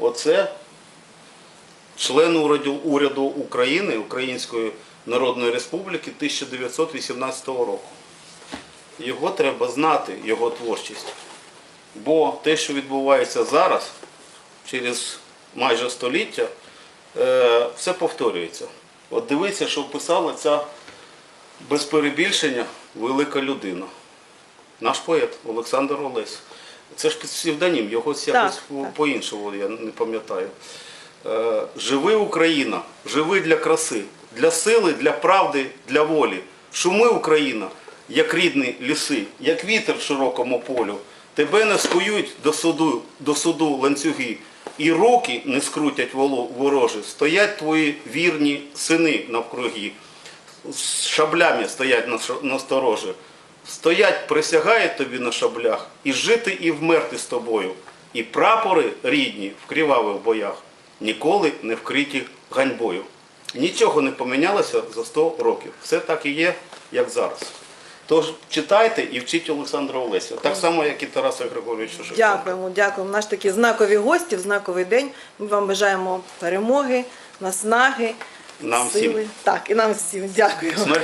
Оце член уряду, України, Української Народної Республіки 1918 року. Його треба знати, його творчість. Бо те, що відбувається зараз, через майже століття, е, все повторюється. От дивіться, що писала ця без перебільшення велика людина. Наш поет Олександр Олесь. Це ж псевдонім, його якось по-іншому, я не пам'ятаю. Е, Живи Україна, живи для краси, для сили, для правди, для волі. Шуми Україна, як рідні ліси, як вітер в широкому полю. Тебе не скують до суду, до суду ланцюги, і руки не скрутять ворожі. Стоять твої вірні сини навкруги з шаблями стоять на, ш- на сторожі. Стоять, присягають тобі на шаблях, і жити, і вмерти з тобою. І прапори рідні в кривавих боях ніколи не вкриті ганьбою. Нічого не помінялося за 100 років. Все так і є, як зараз. Тож читайте і вчіть Олександра Олеся. Так само, як і Тараса Григоровича Шевченка. Дякуємо, дякуємо. Наш такі знакові гості в знаковий день. Ми вам бажаємо перемоги, наснаги, Нам всім. Так, і нам всім дякуємо.